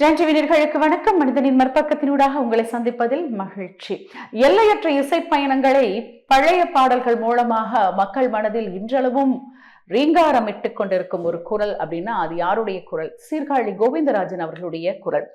ஜன்றிவினர்களுக்கு வணக்கம். மனிதனின் மற்பக்கத்தினூடாக உங்களை சந்திப்பதில் மகிழ்ச்சி. எல்லையற்ற இசை பயணங்களை பழைய பாடல்கள் மூலமாக மக்கள் மனதில் இன்றளவும் ரீங்காரமிட்டு கொண்டிருக்கும் ஒரு குரல் அப்படின்னா அது யாருடைய குரல்? சீர்காழி கோவிந்தராஜன் அவர்களுடைய குரல்.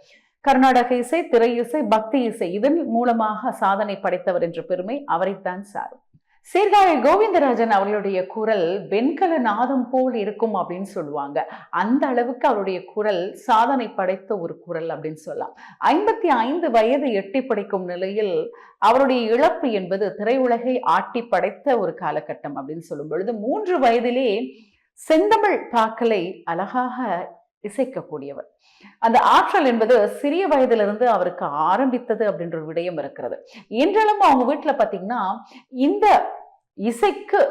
கர்நாடக இசை திரை இசை பக்தி இசை இதன் மூலமாக சாதனை படைத்தவர் என்ற பெருமை அவரைத்தான் சாரும். சீர்காழி கோவிந்தராஜன் அவர்களுடைய குரல் வெண்கல நாதம் போல் இருக்கும் அப்படின்னு சொல்லுவாங்க. அந்த அளவுக்கு அவருடைய குரல் சாதனை படைத்த ஒரு குரல் அப்படின்னு சொல்லலாம். ஐம்பத்தி ஐந்து வயது எட்டி படைக்கும் நிலையில் அவருடைய இழப்பு என்பது திரையுலகை ஆட்டி படைத்த ஒரு காலகட்டம் அப்படின்னு சொல்லும் பொழுது மூன்று வயதிலே செந்தமிழ் பாக்கலை அழகாக இசைக்கக்கூடியவர். அந்த ஆற்றல் என்பது சிறிய வயதிலிருந்து அவருக்கு ஆரம்பித்தது அப்படின்ற ஒரு விடயம் இருக்கிறது. இன்றளவும் அவங்க வீட்டில் பார்த்தீங்கன்னா இந்த இசைக்கு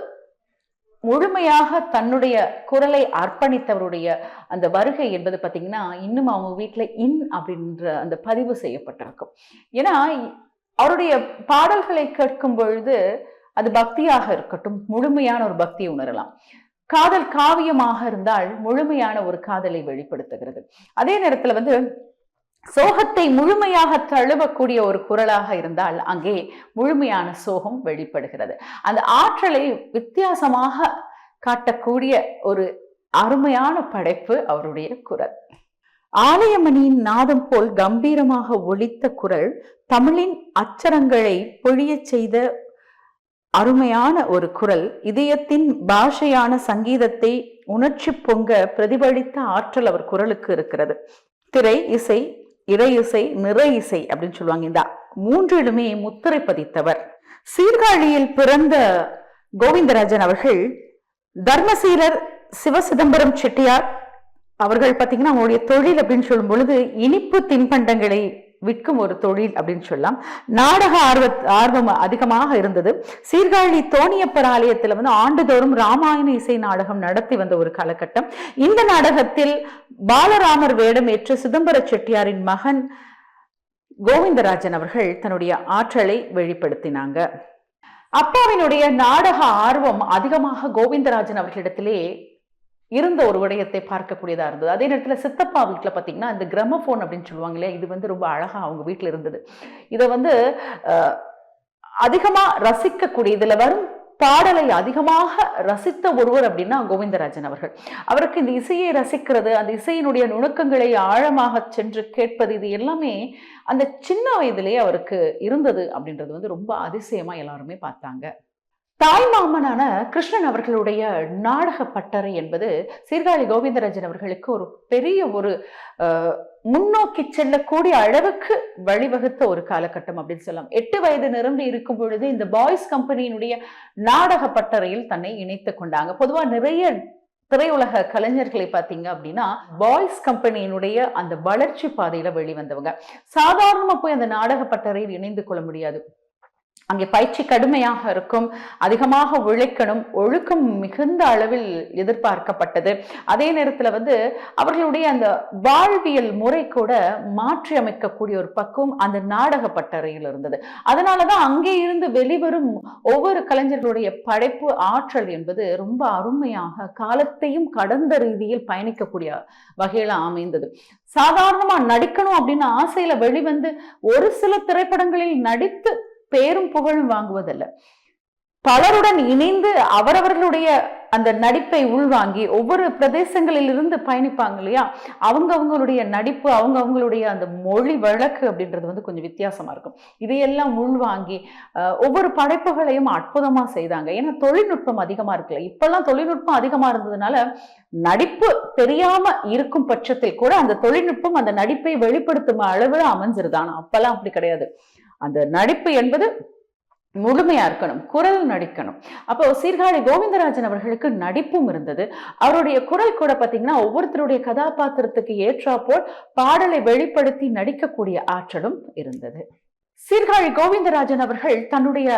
முழுமையாக தன்னுடைய குரலை அர்ப்பணித்தவருடைய அந்த வருகை என்பது பார்த்தீங்கன்னா இன்னும் அவங்க வீட்டில் இன் அப்படின்ற அந்த பதிவு செய்யப்பட்டிருக்கும். ஏன்னா அவருடைய பாடல்களை கேட்கும் பொழுது அது பக்தியாக இருக்கட்டும் முழுமையான ஒரு பக்தியை உணரலாம். காதல் காவியமாக இருந்தால் முழுமையான ஒரு காதலை வெளிப்படுத்துகிறது. அதே நேரத்துல வந்து சோகத்தை முழுமையாக தழுவக்கூடிய ஒரு குரலாக இருந்தால் அங்கே முழுமையான சோகம் வெளிப்படுகிறது. அந்த ஆற்றலை வித்தியாசமாக காட்டக்கூடிய ஒரு அருமையான படைப்பு அவருடைய குரல். ஆலயமணியின் நாதம் போல் கம்பீரமாக ஒலித்த குரல் தமிழின் அச்சரங்களை பொழியச் செய்த அருமையான ஒரு குரல். இதயத்தின் பாஷையான சங்கீதத்தை உணர்ச்சி பொங்க பிரதிபலித்த ஆற்றல் அவர் குரலுக்கு இருக்கிறது. திரை இசை இறை இசை நிறை இசை அப்படின்னு சொல்லுவாங்க. இந்த மூன்றிலுமே முத்திரை பதித்தவர். சீர்காழியில் பிறந்த கோவிந்தராஜன் அவர்கள் தர்மசீலர் சிவசிதம்பரம் செட்டியார் அவர்கள் பார்த்தீங்கன்னா அவங்களுடைய தொழில் அப்படின்னு சொல்லும் பொழுது இனிப்பு தின்பண்டங்களை விற்கும் ஒரு தொழில் அப்படின்னு சொல்லலாம். நாடக ஆர்வ ஆர்வம் அதிகமாக இருந்தது. சீர்காழி தோணியப்பர் ஆலயத்தில் வந்து ஆண்டுதோறும் ராமாயண இசை நாடகம் நடத்தி வந்த ஒரு காலகட்டம். இந்த நாடகத்தில் பாலராமர் வேடம் ஏற்று சிதம்பர செட்டியாரின் மகன் கோவிந்தராஜன் அவர்கள் தன்னுடைய ஆற்றலை வெளிப்படுத்தினாங்க. அப்பாவினுடைய நாடக ஆர்வம் அதிகமாக கோவிந்தராஜன் அவர்களிடத்திலே இருந்த ஒரு விடயத்தை பார்க்கக்கூடியதாக இருந்தது. அதே நேரத்தில் சித்தப்பா வீட்டில் பார்த்தீங்கன்னா இந்த கிரமஃபோன் அப்படின்னு சொல்லுவாங்க இல்லையா இது வந்து ரொம்ப அழகாக அவங்க வீட்டில் இருந்தது. இதை வந்து அதிகமாக ரசிக்கக்கூடிய இதில் வரும் பாடலை அதிகமாக ரசித்த ஒருவர் அப்படின்னா கோவிந்தராஜன் அவர்கள். அவருக்கு இந்த இசையை ரசிக்கிறது அந்த இசையினுடைய நுணுக்கங்களை ஆழமாக சென்று கேட்பது இது எல்லாமே அந்த சின்ன வயதிலே அவருக்கு இருந்தது அப்படின்றது வந்து ரொம்ப அதிசயமாக எல்லாருமே பார்த்தாங்க. தாய் மாமனான கிருஷ்ணன் அவர்களுடைய நாடக பட்டறை என்பது சீர்காழி கோவிந்தராஜன் அவர்களுக்கு ஒரு பெரிய ஒரு முன்னோக்கி செல்லக்கூடிய அளவுக்கு வழிவகுத்த ஒரு காலகட்டம் அப்படின்னு சொல்லலாம். எட்டு வயது நிரம்பி இருக்கும் பொழுது இந்த பாய்ஸ் கம்பெனியினுடைய நாடக பட்டறையில் தன்னை இணைத்து கொண்டாங்க. பொதுவாக நிறைய திரையுலக கலைஞர்களை பார்த்தீங்க அப்படின்னா பாய்ஸ் கம்பெனியினுடைய அந்த வளர்ச்சி பாதையில வெளிவந்தவங்க. சாதாரணமா போய் அந்த நாடக பட்டறையில் இணைந்து கொள்ள முடியாது. அங்கே பயிற்சி கடுமையாக இருக்கும் அதிகமாக உழைக்கணும் ஒழுக்கம் மிகுந்த அளவில் எதிர்பார்க்கப்பட்டது. அதே நேரத்தில் வந்து அவர்களுடைய அந்த வாழ்வியல் முறை கூட மாற்றி அமைக்கக்கூடிய ஒரு பக்குவம் அந்த நாடக பட்டறையில் இருந்தது அதனாலதான் அங்கே இருந்து வெளிவரும் ஒவ்வொரு கலைஞர்களுடைய படைப்பு ஆற்றல் என்பது ரொம்ப அருமையாக காலத்தையும் கடந்த ரீதியில் பயணிக்கக்கூடிய வகையில் அமைந்தது. சாதாரணமாக நடிக்கணும் அப்படின்னு ஆசையில் வெளிவந்து ஒரு சில திரைப்படங்களில் நடித்து பேரும் புகழும் வாங்குவதல்ல. பலருடன் இணைந்து அவரவர்களுடைய அந்த நடிப்பை உள்வாங்கி ஒவ்வொரு பிரதேசங்களிலிருந்து பயணிப்பாங்க இல்லையா? அவங்க அவங்களுடைய நடிப்பு அவங்க அவங்களுடைய அந்த மொழி வழக்கு அப்படின்றது வந்து கொஞ்சம் வித்தியாசமா இருக்கும். இதையெல்லாம் உள்வாங்கி ஒவ்வொரு படைப்புகளையும் அற்புதமா செய்தாங்க. ஏன்னா தொழில்நுட்பம் அதிகமா இருக்குல்ல. இப்போல்லாம் தொழில்நுட்பம் அதிகமா இருந்ததுனால நடிப்பு தெரியாம இருக்கும் பட்சத்தில் கூட அந்த தொழில்நுட்பம் அந்த நடிப்பை வெளிப்படுத்தும் அளவில் அமைஞ்சிருதான் ஆனா அப்பெல்லாம் அப்படி கிடையாது. அந்த நடிப்பு என்பது முழுமையா இருக்கணும் குரல் நடிக்கணும். அப்போ சீர்காழி கோவிந்தராஜன் அவர்களுக்கு நடிப்பும் இருந்தது. அவருடைய குரல் கூட பார்த்தீங்கன்னா ஒவ்வொருத்தருடைய கதாபாத்திரத்துக்கு ஏற்றாப்போல் பாடலை வெளிப்படுத்தி நடிக்கக்கூடிய ஆற்றலும் இருந்தது. சீர்காழி கோவிந்தராஜன் அவர்கள் தன்னுடைய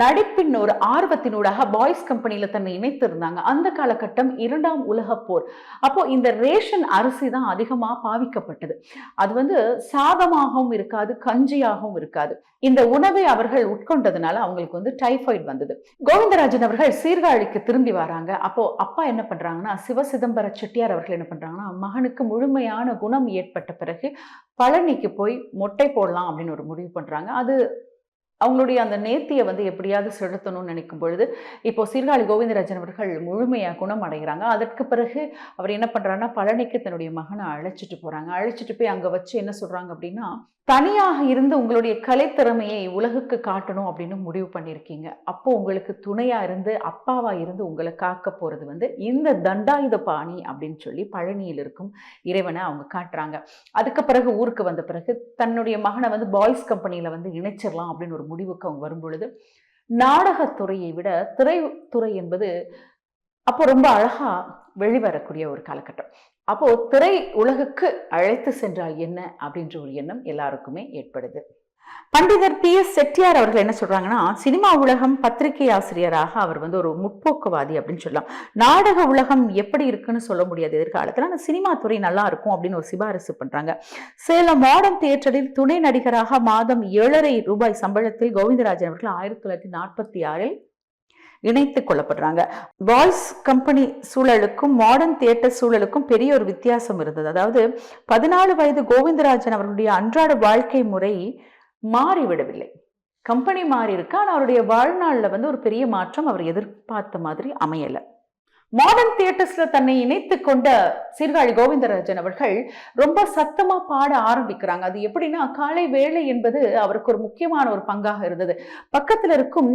நடிப்பின் ஒரு ஆர்வத்தினூடாக பாய்ஸ் கம்பெனியில தன்னை இணைத்திருந்தாங்க. அந்த காலகட்டம் இரண்டாம் உலக போர். அப்போ இந்த ரேஷன் அரிசி தான் அதிகமாக பாவிக்கப்பட்டது. அது வந்து சாதமாகவும் இருக்காது கஞ்சியாகவும் இருக்காது. இந்த உணவை அவர்கள் உட்கொண்டதுனால அவங்களுக்கு வந்து டைஃபாய்டு வந்தது. கோவிந்தராஜன் அவர்கள் சீர்காழிக்கு திரும்பி வராங்க. அப்போ அப்பா என்ன பண்றாங்கன்னா சிவசிதம்பர செட்டியார் அவர்கள் என்ன பண்றாங்கன்னா மகனுக்கு முழுமையான குணம் ஏற்பட்ட பிறகு பழனிக்கு போய் மொட்டை போடலாம் அப்படின்னு ஒரு முடிவு பண்றாங்க. அது அவங்களுடைய அந்த நேர்த்தியை வந்து எப்படியாவது செலுத்தணும்னு நினைக்கும் பொழுது இப்போ சீர்காழி கோவிந்தராஜன் அவர்கள் முழுமையாக குணம் அடைகிறாங்க அதற்கு பிறகு அவர் என்ன பண்ணுறாருன்னா பழனிக்கு தன்னுடைய மகனை அழைச்சிட்டு போகிறாங்க அழைச்சிட்டு போய் அங்கே வச்சு என்ன சொல்கிறாங்க அப்படின்னா தனியாக இருந்து உங்களுடைய கலைத்திறமையை உலகுக்கு காட்டணும் அப்படின்னு முடிவு பண்ணியிருக்கீங்க. அப்போ உங்களுக்கு துணையாக இருந்து அப்பாவாக இருந்து உங்களை காக்க போகிறது வந்து இந்த தண்டாயுத பாணி அப்படின்னு சொல்லி பழனியில் இருக்கும் இறைவனை அவங்க காட்டுறாங்க. அதுக்கு பிறகு ஊருக்கு வந்த பிறகு தன்னுடைய மகனை வந்து பாய்ஸ் கம்பெனியில் வந்து இணைச்சிடலாம் அப்படின்னு ஒரு முடிவுக்கு அவங்க வரும்பொழுது நாடகத்துறையை விட திரைத்துறை என்பது அப்போ ரொம்ப அழகா வெளிவரக்கூடிய ஒரு காலகட்டம். அப்போ திரை உலகுக்கு அழைத்து சென்றால் என்ன? அப்படின்ற ஒரு எண்ணம் எல்லாருக்குமே ஏற்படுது. பண்டிதர் பி எஸ் செட்டியார் அவர்கள் என்ன சொல்றாங்கன்னா சினிமா உலகம் பத்திரிகை ஆசிரியராக அவர் வந்து ஒரு முற்போக்குவாதி அப்படின்னு சொல்லலாம். நாடக உலகம் எப்படி இருக்குன்னு சொல்ல முடியாது. எதிர்காலத்தில் ஆனால் சினிமா துறை நல்லா இருக்கும் அப்படின்னு ஒரு சிபாரிசு பண்றாங்க. சேலம் மாடர்ன் தியேட்டரில் துணை நடிகராக மாதம் ஏழரை ரூபாய் சம்பளத்தில் கோவிந்தராஜன் அவர்கள் ஆயிரத்தி தொள்ளாயிரத்தி நாற்பத்தி ஆறில் இணைத்து கொள்ளப்படுறாங்க. பாய்ஸ் கம்பெனி சூழலுக்கும் மாடர்ன் தியேட்டர் சூழலுக்கும் பெரிய ஒரு வித்தியாசம் இருந்தது. அதாவது பதினாலு வயது கோவிந்தராஜன் அவர்களுடைய அன்றாட வாழ்க்கை முறை மாறிவிடவில்லை. கம்பெனி மாறி இருக்கு ஆனால் அவருடைய வாழ்நாளில் வந்து ஒரு பெரிய மாற்றம் அவர் எதிர்பார்த்த மாதிரி அமையலை. மாடர்ன் தியேட்டர்ஸ்ல தன்னை இணைத்து கொண்ட சீர்காழி கோவிந்தராஜன் அவர்கள் ரொம்ப சத்தமா பாட ஆரம்பிக்கிறாங்க. அது எப்படின்னா காலை வேலை என்பது அவருக்கு ஒரு முக்கியமான ஒரு பங்காக இருந்தது. பக்கத்துல இருக்கும்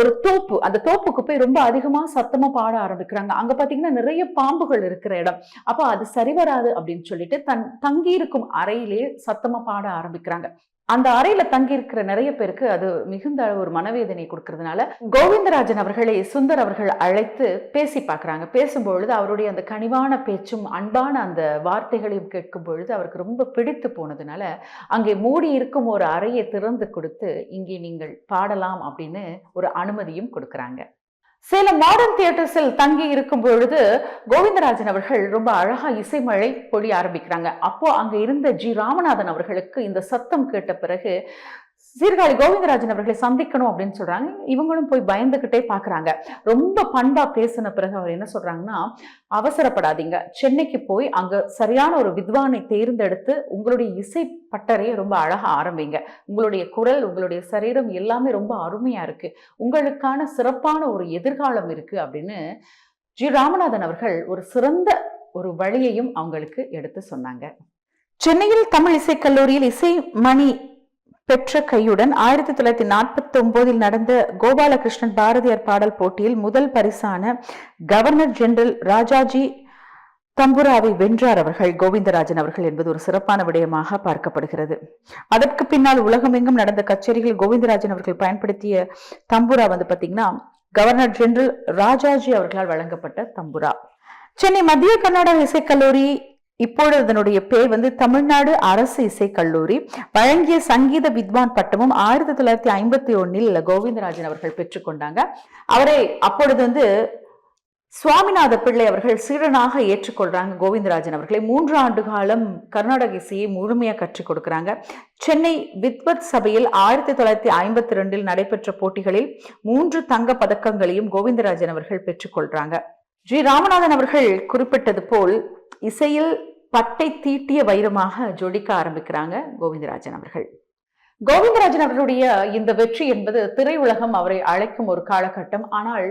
ஒரு தோப்பு அந்த தோப்புக்கு போய் ரொம்ப அதிகமா சத்தமா பாட ஆரம்பிக்கிறாங்க. அங்க பாத்தீங்கன்னா நிறைய பாம்புகள் இருக்கிற இடம். அப்போ அது சரி வராது அப்படின்னு சொல்லிட்டு தன் தங்கி இருக்கும் அறையிலே சத்தமா பாட ஆரம்பிக்கிறாங்க. அந்த அறையில தங்கி இருக்கிற நிறைய பேருக்கு அது மிகுந்த ஒரு மனவேதனை கொடுக்கறதுனால கோவிந்தராஜன் அவர்களை சுந்தர் அவர்கள் அழைத்து பேசி பார்க்கறாங்க. பேசும்பொழுது அவருடைய அந்த கனிவான பேச்சும் அன்பான அந்த வார்த்தைகளையும் கேட்கும் பொழுது அவருக்கு ரொம்ப பிடித்து போனதுனால அங்கே மூடி இருக்கும் ஒரு அறையை திறந்து கொடுத்து இங்கே நீங்கள் பாடலாம் அப்படின்னு ஒரு அனுமதியும் கொடுக்கறாங்க. சேலம் மாடர்ன் தியேட்டர்ஸில் தங்கி இருக்கும் பொழுது கோவிந்தராஜன் அவர்கள் ரொம்ப அழகா இசைமழை பொழி ஆரம்பிக்கிறாங்க. அப்போ அங்க இருந்த ஜி. ராமநாதன் அவர்களுக்கு இந்த சத்தம் கேட்ட பிறகு சீர்காழி கோவிந்தராஜன் அவர்களை சந்திக்கணும் அப்படின்னு சொல்றாங்க. இவங்களும் போய் பயந்துகிட்டே பாக்குறாங்க. ரொம்ப பண்பா பேசின பிறகு அவர் என்ன சொல்றாங்கன்னா அவசரப்படாதீங்க. சென்னைக்கு போய் அங்க சரியான ஒரு வித்வானை தேர்ந்தெடுத்து உங்களுடைய இசை பட்டறையை ரொம்ப அழகா ஆரம்பிங்க. உங்களுடைய குரல் உங்களுடைய சரீரம் எல்லாமே ரொம்ப அருமையா இருக்கு. உங்களுக்கான சிறப்பான ஒரு எதிர்காலம் இருக்கு அப்படின்னு ஜி. ராமநாதன் அவர்கள் ஒரு சிறந்த ஒரு வழியையும் அவங்களுக்கு எடுத்து சொன்னாங்க. சென்னையில் தமிழ் இசைக்கல்லூரியில் இசை மணி பெற்ற கையுடன் ஆயிரத்தி தொள்ளாயிரத்தி நாற்பத்தி ஒன்பதில் நடந்த கோபாலகிருஷ்ணன் பாரதியார் பாடல் போட்டியில் முதல் பரிசான கவர்னர் ஜெனரல் ராஜாஜி தம்புராவை வென்றார் அவர்கள். கோவிந்தராஜன் அவர்கள் என்பது ஒரு சிறப்பான விடயமாக பார்க்கப்படுகிறது. அதற்கு பின்னால் உலகமெங்கும் நடந்த கச்சேரிகள் கோவிந்தராஜன் அவர்கள் பயன்படுத்திய தம்புரா வந்து பாத்தீங்கன்னா கவர்னர் ஜெனரல் ராஜாஜி அவர்களால் வழங்கப்பட்ட தம்புரா. சென்னை மத்திய கர்நாடக இசைக்கல்லூரி இப்பொழுது அதனுடைய பேர் வந்து தமிழ்நாடு அரசு இசை கல்லூரி வழங்கிய சங்கீத வித்வான் பட்டமும் ஆயிரத்தி தொள்ளாயிரத்தி ஐம்பத்தி ஒன்னில் கோவிந்தராஜன் அவர்கள் பெற்றுக்கொண்டாங்க அவரை அப்பொழுது வந்து சுவாமிநாத பிள்ளை அவர்கள் சீடனாக ஏற்றுக்கொள்றாங்க கோவிந்தராஜன் அவர்களை. மூன்று ஆண்டு காலம் கர்நாடக இசையை முழுமையாக கற்றுக் கொடுக்குறாங்க. சென்னை வித்வத் சபையில் ஆயிரத்தி தொள்ளாயிரத்தி ஐம்பத்தி ரெண்டில் நடைபெற்ற போட்டிகளில் மூன்று தங்க பதக்கங்களையும் கோவிந்தராஜன் அவர்கள் பெற்றுக்கொள்றாங்க ஜி ராமநாதன் அவர்கள் குறிப்பிட்டது போல் இசையில் பட்டை தீட்டிய வைரமாக ஜொலிக்க ஆரம்பிக்கிறாங்க கோவிந்தராஜன் அவர்கள். கோவிந்தராஜன் அவர்களுடைய இந்த வெற்றி என்பது திரையுலகம் அவரை அழைக்கும் ஒரு காலகட்டம். ஆனால்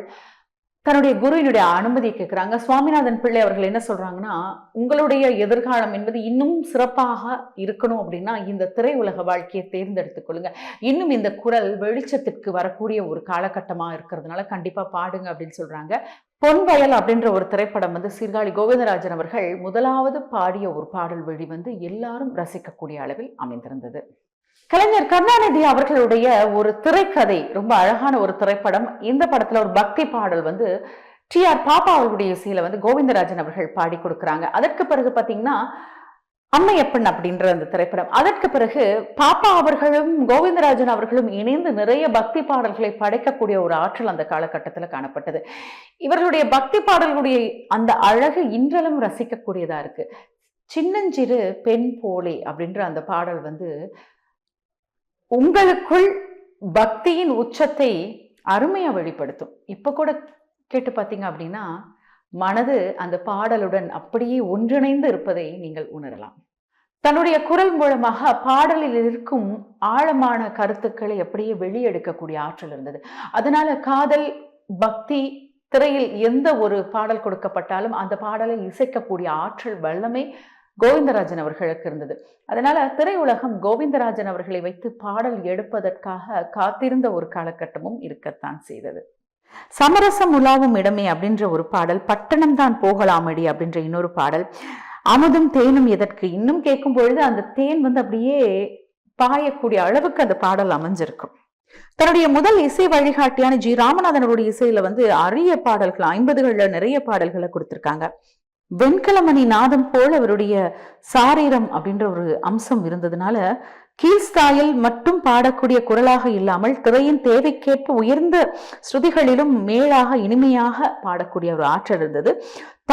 தன்னுடைய குருவினுடைய அனுமதியை கேட்குறாங்க. சுவாமிநாதன் பிள்ளை அவர்கள் என்ன சொல்றாங்கன்னா உங்களுடைய எதிர்காலம் என்பது இன்னும் சிறப்பாக இருக்கணும் அப்படின்னா இந்த திரையுலக வாழ்க்கையை தேர்ந்தெடுத்துக் கொள்ளுங்க. இன்னும் இந்த குரல் வெளிச்சத்திற்கு வரக்கூடிய ஒரு காலகட்டமாக இருக்கிறதுனால கண்டிப்பாக பாடுங்க அப்படின்னு சொல்றாங்க. பொன்வயல் அப்படின்ற ஒரு திரைப்படம் வந்து சீர்காழி கோவிந்தராஜன் அவர்கள் முதலாவது பாடிய ஒரு பாடல் வழி வந்து எல்லாரும் ரசிக்கக்கூடிய அளவில் அமைந்திருந்தது. கலைஞர் கருணாநிதி அவர்களுடைய ஒரு திரைக்கதை ரொம்ப அழகான ஒரு திரைப்படம். இந்த படத்துல ஒரு பக்தி பாடல் வந்து டி ஆர் பாப்பா அவர்களுடைய இசையில வந்து கோவிந்தராஜன் அவர்கள் பாடி கொடுக்குறாங்க. அதற்கு பிறகு பாத்தீங்கன்னா அம்மையப்பன் அப்படின்ற அந்த திரைப்படம். அதற்கு பிறகு பாப்பா அவர்களும் கோவிந்தராஜன் அவர்களும் இணைந்து நிறைய பக்தி பாடல்களை படைக்கக்கூடிய ஒரு ஆற்றல் அந்த காலகட்டத்தில் காணப்பட்டது. இவர்களுடைய பக்தி பாடல்களுடைய அந்த அழகு இன்றளவும் ரசிக்கக்கூடியதா இருக்கு. சின்னஞ்சிறு பெண் போலே அப்படின்ற அந்த பாடல் வந்து உங்களுக்குள் பக்தியின் உச்சத்தை அருமையாக வெளிப்படுத்தும். இப்போ கூட கேட்டு பார்த்தீங்க அப்படின்னா மனது அந்த பாடலுடன் அப்படியே ஒன்றிணைந்து இருப்பதை நீங்கள் உணரலாம். தன்னுடைய குரல் மூலமாக பாடலில் இருக்கும் ஆழமான கருத்துக்களை அப்படியே வெளியெடுக்கக்கூடிய ஆற்றல் இருந்தது. அதனால காதல் பக்தி திரையில் எந்த ஒரு பாடல் கொடுக்கப்பட்டாலும் அந்த பாடலை இசைக்கக்கூடிய ஆற்றல் வல்லமை கோவிந்தராஜன் அவர்களுக்கு இருந்தது. அதனால திரையுலகம் கோவிந்தராஜன் அவர்களை வைத்து பாடல் எடுப்பதற்காக காத்திருந்த ஒரு காலகட்டமும் இருக்கத்தான் செய்தது. சமரசம் உலாவும் இடமே அப்படின்ற ஒரு பாடல் பட்டணம் தான் போகலாமடி அப்படின்ற இன்னொரு பாடல். அமுதும் தேனும் எதற்கு? இன்னும் கேட்கும் பொழுது அந்த தேன் வந்து அப்படியே பாயக்கூடிய அளவுக்கு அந்த பாடல் அமைஞ்சிருக்கும். தன்னுடைய முதல் இசை வழிகாட்டியான ஜி. ராமநாதனுடைய இசையில வந்து அரிய பாடல்கள் ஐம்பதுகள்ல நிறைய பாடல்களை கொடுத்திருக்காங்க. வெண்கலமணி நாதம் போல் அவருடைய சாரீரம் அப்படின்ற ஒரு அம்சம் இருந்ததுனால கீழ்ஸ்தாயில் மட்டும் பாடக்கூடிய குரலாக இல்லாமல் திரையின் தேவைக்கேற்ப உயர்ந்த ஸ்ருதிகளிலும் மேலாக இனிமையாக பாடக்கூடிய ஒரு ஆற்றல் இருந்தது.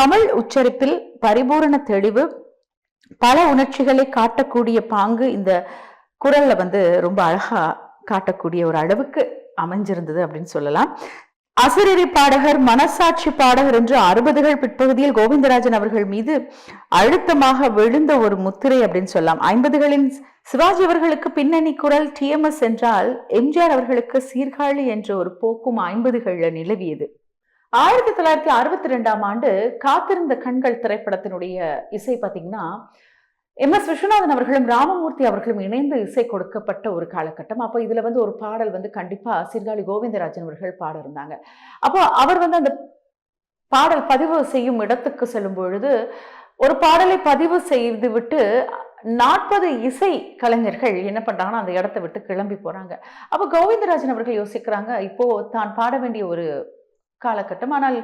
தமிழ் உச்சரிப்பில் பரிபூரண தெளிவு பல உணர்ச்சிகளை காட்டக்கூடிய பாங்கு இந்த குரல்ல வந்து ரொம்ப அழகா காட்டக்கூடிய ஒரு அளவுக்கு அமைஞ்சிருந்தது அப்படின்னு சொல்லலாம். அசுரரி பாடகர் மனசாட்சி பாடகர் என்று அறுபதுகள் பிற்பகுதியில் கோவிந்தராஜன் அவர்கள் மீது அழுத்தமாக விழுந்த ஒரு முத்திரை அப்படின்னு சொல்லலாம். ஐம்பதுகளின் சிவாஜி அவர்களுக்கு பின்னணி குரல் டிஎம்எஸ் என்றால் எம்ஜிஆர் அவர்களுக்கு சீர்காழி என்ற ஒரு போக்கும் ஐம்பதுகளில் நிலவியது. ஆயிரத்தி தொள்ளாயிரத்தி அறுபத்தி ரெண்டாம் ஆண்டு காத்திருந்த கண்கள் திரைப்படத்தினுடைய இசை பார்த்தீங்கன்னா எம் எஸ் விஸ்வநாதன் அவர்களும் ராமமூர்த்தி அவர்களும் இணைந்து இசை கொடுக்கப்பட்ட ஒரு காலகட்டம். அப்போ இதில் வந்து ஒரு பாடல் வந்து கண்டிப்பாக சீர்காழி கோவிந்தராஜன் அவர்கள் பாட இருந்தாங்க. அப்போ அவர் வந்து அந்த பாடல் பதிவு செய்யும் இடத்துக்கு செல்லும் பொழுது ஒரு பாடலை பதிவு செய்து விட்டு நாற்பது இசை கலைஞர்கள் என்ன பண்ணுறாங்கன்னா அந்த இடத்த விட்டு கிளம்பி போகிறாங்க அப்போ கோவிந்தராஜன் அவர்கள் யோசிக்கிறாங்க இப்போது தான் பாட வேண்டிய ஒரு காலகட்டம். ஆனால்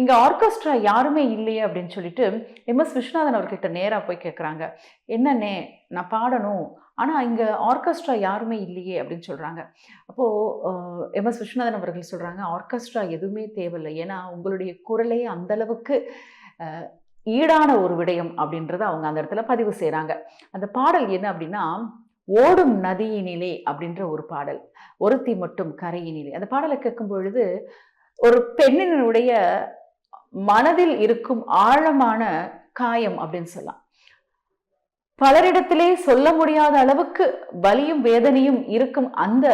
இங்கே ஆர்கெஸ்ட்ரா யாருமே இல்லையே அப்படின்னு சொல்லிட்டு எம் எஸ் விஸ்வநாதன் அவர்கிட்ட நேராக போய் கேட்குறாங்க என்னண்ணே நான் பாடணும். ஆனால் இங்கே ஆர்கெஸ்ட்ரா யாருமே இல்லையே அப்படின்னு சொல்கிறாங்க அப்போது எம் எஸ் விஸ்வநாதன் அவர்கள் சொல்கிறாங்க ஆர்கெஸ்ட்ரா எதுவுமே தேவையில்லை. ஏன்னா உங்களுடைய குரலே அந்தளவுக்கு ஈடான ஒரு விடயம் அப்படின்றத அவங்க அந்த இடத்துல பதிவு செய்கிறாங்க அந்த பாடல் என்ன அப்படின்னா ஓடும் நதியினிலே அப்படின்ற ஒரு பாடல். ஒருத்தி மட்டும் கரையினிலே. அந்த பாடலை கேட்கும் பொழுது ஒரு பெண்ணினுடைய மனதில் இருக்கும் ஆழமான காயம் அப்படின்னு சொல்லலாம். பலரிடத்திலே சொல்ல முடியாத அளவுக்கு வலியும் வேதனையும் இருக்கும் அந்த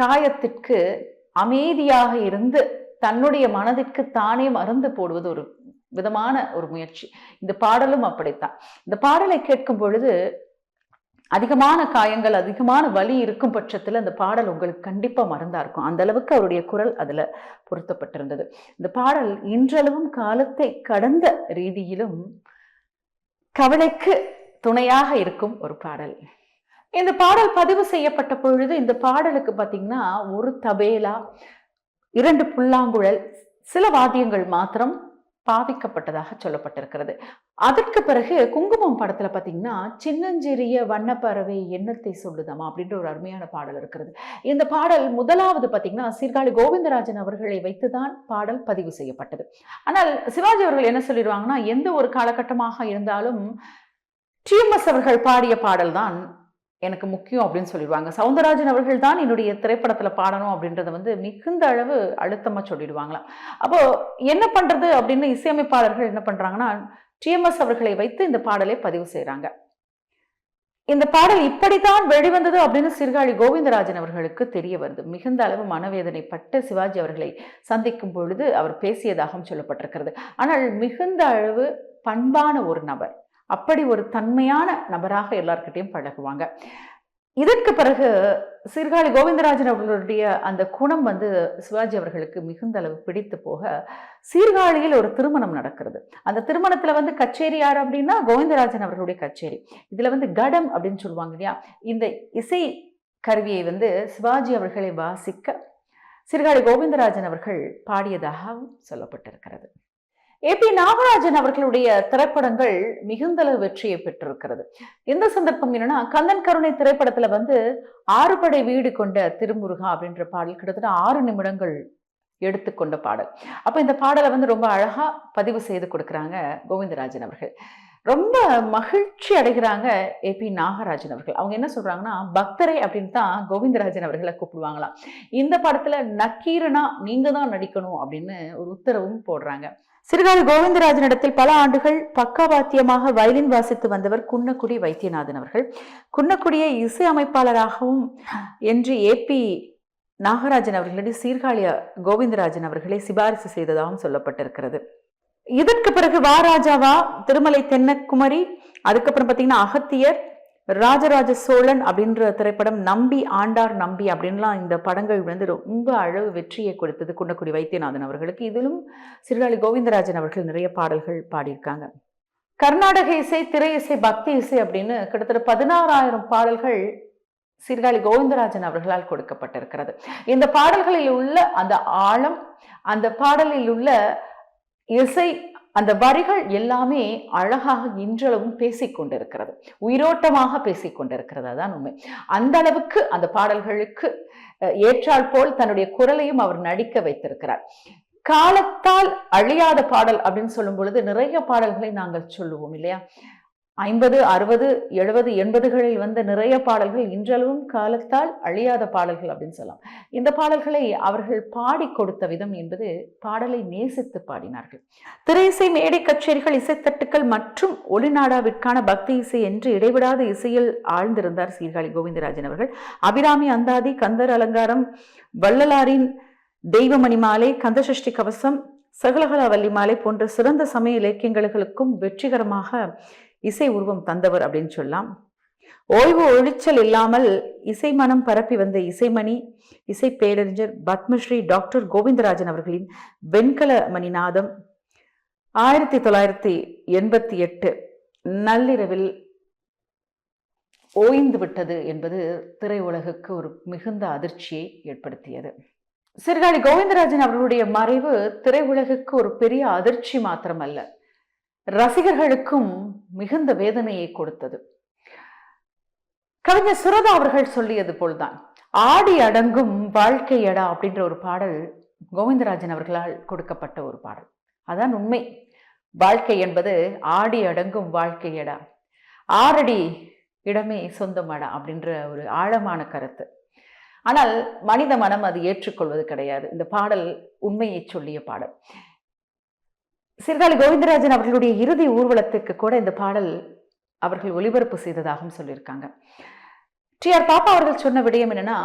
காயத்திற்கு அமைதியாக இருந்து தன்னுடைய மனதிற்கு தானே மருந்து போடுவது ஒரு விதமான ஒரு முயற்சி. இந்த பாடலும் அப்படித்தான். இந்த பாடலை கேட்கும் பொழுது அதிகமான காயங்கள் அதிகமான வலி இருக்கும் பட்சத்தில் அந்த பாடல் உங்களுக்கு கண்டிப்பாக மறந்தா இருக்கும். அந்த அளவுக்கு அவருடைய குரல் அதில் பொருத்தப்பட்டிருந்தது. இந்த பாடல் இன்றளவும் காலத்தை கடந்த ரீதியிலும் கவலைக்கு துணையாக இருக்கும் ஒரு பாடல். இந்த பாடல் பதிவு செய்யப்பட்ட பொழுது இந்த பாடலுக்கு பார்த்தீங்கன்னா ஒரு தபேலா இரண்டு புல்லாங்குழல் சில வாத்தியங்கள் மாத்திரம் பாவிக்கப்பட்டதாக சொல்லப்பட்டிருக்கிறது. அதற்கு பிறகு குங்குமம் படத்தில் பார்த்தீங்கன்னா சின்னஞ்சிறிய வண்ணப்பறவை எண்ணத்தை சொல்லுதாமா அப்படின்ற ஒரு அருமையான பாடல் இருக்கிறது. இந்த பாடல் முதலாவது பார்த்திங்கன்னா சீர்காழி கோவிந்தராஜன் அவர்களை வைத்துதான் பாடல் பதிவு செய்யப்பட்டது. ஆனால் சிவாஜி அவர்கள் என்ன சொல்லிடுவாங்கன்னா எந்த ஒரு காலகட்டமாக இருந்தாலும் டிஎம்எஸ் அவர்கள் பாடிய பாடல் தான் எனக்கு முக்கியம் அப்படின்னு சொல்லிடுவாங்க. சவுந்தரராஜன் அவர்கள் தான் என்னுடைய திரைப்படத்தில் பாடணும் அப்படின்றத வந்து மிகுந்த அளவு அழுத்தமாக சொல்லிடுவாங்களாம். அப்போ என்ன பண்ணுறது அப்படின்னு இசையமைப்பாளர்கள் என்ன பண்ணுறாங்கன்னா டிஎம்எஸ் அவர்களை வைத்து இந்த பாடலை பதிவு செய்கிறாங்க இந்த பாடல் இப்படித்தான் வெளிவந்தது அப்படின்னு சீர்காழி கோவிந்தராஜன் அவர்களுக்கு தெரிய வருது. மிகுந்த அளவு மனவேதனைப்பட்டு சிவாஜி அவர்களை சந்திக்கும் பொழுது அவர் பேசியதாகவும் சொல்லப்பட்டிருக்கிறது. ஆனால் மிகுந்த அளவு பண்பான ஒரு நபர். அப்படி ஒரு தன்மையான நபராக எல்லார்கிட்டையும் பழகுவாங்க. இதற்கு பிறகு சீர்காழி கோவிந்தராஜன் அவர்களுடைய அந்த குணம் வந்து சிவாஜி அவர்களுக்கு மிகுந்த அளவு பிடித்து போக சீர்காழியில் ஒரு திருமணம் நடக்கிறது. அந்த திருமணத்தில் வந்து கச்சேரி யார் அப்படின்னா கோவிந்தராஜன் அவர்களுடைய கச்சேரி. இதில் வந்து கடம் அப்படின்னு சொல்லுவாங்க இல்லையா? இந்த இசை கருவியை வந்து சிவாஜி அவர்களை வாசிக்க சீர்காழி கோவிந்தராஜன் அவர்கள் பாடியதாகவும் சொல்லப்பட்டிருக்கிறது. ஏ பி நாகராஜன் அவர்களுடைய திரைப்படங்கள் மிகுந்தளவு வெற்றியை பெற்றிருக்கிறது. இந்த சந்தர்ப்பம் என்னன்னா கந்தன் கருணை திரைப்படத்துல வந்து ஆறுபடை வீடு கொண்ட திருமுருகா அப்படின்ற பாடல் கிட்டத்தட்ட ஆறு நிமிடங்கள் எடுத்துக்கொண்ட பாடல். அப்ப இந்த பாடலை வந்து ரொம்ப அழகா பதிவு செய்து கொடுக்குறாங்க கோவிந்தராஜன் அவர்கள். ரொம்ப மகிழ்ச்சி அடைகிறாங்க ஏபி நாகராஜன் அவர்கள். அவங்க என்ன சொல்கிறாங்கன்னா பக்தரை அப்படின்னு தான் கோவிந்தராஜன் அவர்களை கூப்பிடுவாங்களாம். இந்த படத்தில் நக்கீரனா நீங்கள் தான் நடிக்கணும் அப்படின்னு ஒரு உத்தரவும் போடுறாங்க. சிறுகால கோவிந்தராஜனிடத்தில் பல ஆண்டுகள் பக்கவாத்தியமாக வயலின் வாசித்து வந்தவர் குன்னக்குடி வைத்தியநாதன் அவர்கள். குன்னக்குடியை இசை அமைப்பாளராகவும் என்று ஏபி நாகராஜன் அவர்களிடம் சீர்காழிய கோவிந்தராஜன் அவர்களை சிபாரிசு செய்ததாகவும் சொல்லப்பட்டிருக்கிறது. இதற்கு பிறகு வா ராஜாவா திருமலை தென்னக்குமரி. அதுக்கப்புறம் பார்த்தீங்கன்னா அகத்தியர் ராஜராஜ சோழன் அப்படின்ற திரைப்படம் நம்பி ஆண்டார் நம்பி அப்படின்லாம் இந்த படங்கள் வந்து ரொம்ப அளவு வெற்றியை கொடுத்தது குண்டக்குடி வைத்தியநாதன் அவர்களுக்கு. இதிலும் சிறுநாளி கோவிந்தராஜன் அவர்கள் நிறைய பாடல்கள் பாடியிருக்காங்க. கர்நாடக இசை திரை இசை பக்தி இசை அப்படின்னு கிட்டத்தட்ட பதினாறாயிரம் பாடல்கள் சீர்காழி கோவிந்தராஜன் அவர்களால் கொடுக்கப்பட்டிருக்கிறது. இந்த பாடல்களில் உள்ள அந்த ஆழம் அந்த பாடலில் உள்ள இசை அந்த வரிகள் எல்லாமே அழகாக இன்றளவும் பேசிக்கொண்டிருக்கிறது உயிரோட்டமாக பேசிக்கொண்டிருக்கிறது அதான் உண்மை. அந்த அளவுக்கு அந்த பாடல்களுக்கு ஏற்றால் போல் தன்னுடைய குரலையும் அவர் நடிக்க வைத்திருக்கிறார். காலத்தால் அழியாத பாடல் அப்படின்னு சொல்லும் பொழுது நிறைய பாடல்களை நாங்கள் சொல்லுவோம் இல்லையா? ஐம்பது அறுபது எழுபது எண்பதுகளில் வந்த நிறைய பாடல்கள் இன்றளவும் காலத்தால் அழியாத பாடல்கள் அப்படின்னு சொல்லலாம். இந்த பாடல்களை அவர்கள் பாடி கொடுத்த விதம் என்பது பாடலை நேசித்து பாடினார்கள். திரையிசை மேடை கச்சேரிகள் இசைத்தட்டுக்கள் மற்றும் ஒளிநாடாவிற்கான பக்தி இசை என்று இடைவிடாத இசையில் ஆழ்ந்திருந்தார் சீர்காழி கோவிந்தராஜன் அவர்கள். அபிராமி அந்தாதி கந்தர் அலங்காரம் வள்ளலாரின் தெய்வமணி மாலை கந்தசஷ்டி கவசம் சகலகலா வள்ளி மாலை போன்ற சிறந்த சமய இலக்கியங்களுக்கும் வெற்றிகரமாக இசை உருவம் தந்தவர் அப்படின்னு சொல்லலாம். ஓய்வு ஒழிச்சல் இல்லாமல் இசை மனம் பரப்பி வந்த இசைமணி இசை பேரறிஞர் பத்மஸ்ரீ டாக்டர் கோவிந்தராஜன் அவர்களின் வெண்கல மணிநாதம் ஆயிரத்தி தொள்ளாயிரத்தி எண்பத்தி எட்டு நள்ளிரவில் ஓய்ந்து விட்டது என்பது திரையுலகுக்கு ஒரு மிகுந்த அதிர்ச்சியை ஏற்படுத்தியது. சிறுகாழி கோவிந்தராஜன் அவர்களுடைய மறைவு திரையுலகுக்கு ஒரு பெரிய அதிர்ச்சி மாத்திரமல்ல. ரசிகர்களுக்கும் மிகுந்த வேதனையை கொடுத்தது. கவிஞர் சுரதா அவர்கள் சொல்லியது போல்தான் ஆடி அடங்கும் வாழ்க்கை அடா அப்படின்ற ஒரு பாடல் கோவிந்தராஜன் அவர்களால் கொடுக்கப்பட்ட ஒரு பாடல். அதான் உண்மை. வாழ்க்கை என்பது ஆடி அடங்கும் வாழ்க்கை எடா ஆறடி இடமே சொந்தமடா அப்படின்ற ஒரு ஆழமான கருத்து. ஆனால் மனித மனம் அது ஏற்றுக்கொள்வது கிடையாது. இந்த பாடல் உண்மையை சொல்லிய பாடல். சிறுகாலி கோவிந்தராஜன் அவர்களுடைய இறுதி ஊர்வலத்துக்கு கூட இந்த பாடல் அவர்கள் ஒளிபரப்பு செய்ததாகவும் சொல்லியிருக்காங்க. டி ஆர் பாப்பா அவர்கள் சொன்ன விடயம் என்னன்னா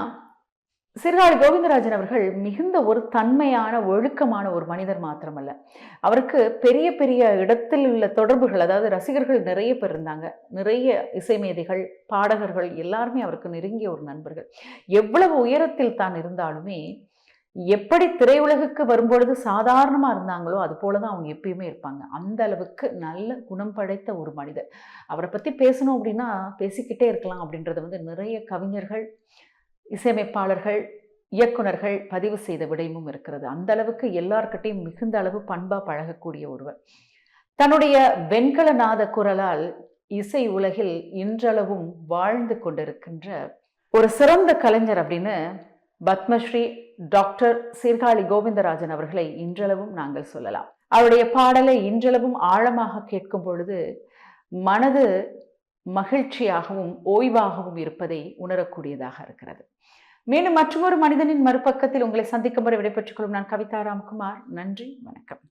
சிறுகாலி கோவிந்தராஜன் அவர்கள் மிகுந்த ஒரு தன்மையான ஒழுக்கமான ஒரு மனிதர் மாத்திரமல்ல. அவருக்கு பெரிய பெரிய இடத்தில் உள்ள தொடர்புகள் அதாவது ரசிகர்கள் நிறைய பேர் இருந்தாங்க. நிறைய இசைமேதைகள் பாடகர்கள் எல்லாருமே அவருக்கு நெருங்கிய ஒரு நண்பர்கள். எவ்வளவு உயரத்தில் தான் இருந்தாலுமே எப்படி திரையுலகுக்கு வரும்பொழுது சாதாரணமாக இருந்தாங்களோ அது போல தான் அவங்க எப்பயுமே இருப்பாங்க. அந்த அளவுக்கு நல்ல குணம் படைத்த ஒரு மனிதர். அவரை பற்றி பேசணும் அப்படின்னா பேசிக்கிட்டே இருக்கலாம் அப்படின்றத வந்து நிறைய கவிஞர்கள் இசையமைப்பாளர்கள் இயக்குனர்கள் பதிவு செய்த விடயமும் இருக்கிறது. அந்த அளவுக்கு எல்லார்கிட்டையும் மிகுந்த அளவு பண்பாக பழகக்கூடிய ஒருவர். தன்னுடைய வெண்கலநாத குரலால் இசை உலகில் இன்றளவும் வாழ்ந்து கொண்டிருக்கின்ற ஒரு சிறந்த கலைஞர் அப்படின்னு பத்மஸ்ரீ டாக்டர் சீர்காழி கோவிந்தராஜன் அவர்களை இன்றளவும் நாங்கள் சொல்லலாம். அவருடைய பாடலை இன்றளவும் ஆழமாக கேட்கும் பொழுது மனது மகிழ்ச்சியாகவும் ஓய்வாகவும் இருப்பதை உணரக்கூடியதாக இருக்கிறது. மீண்டும் மற்றொரு மனிதனின் மறுபக்கத்தில் உங்களை சந்திக்கும் வரை விடைபெற்றுக் கொள்ளும் நான் கவிதா ராம்குமார். நன்றி வணக்கம்.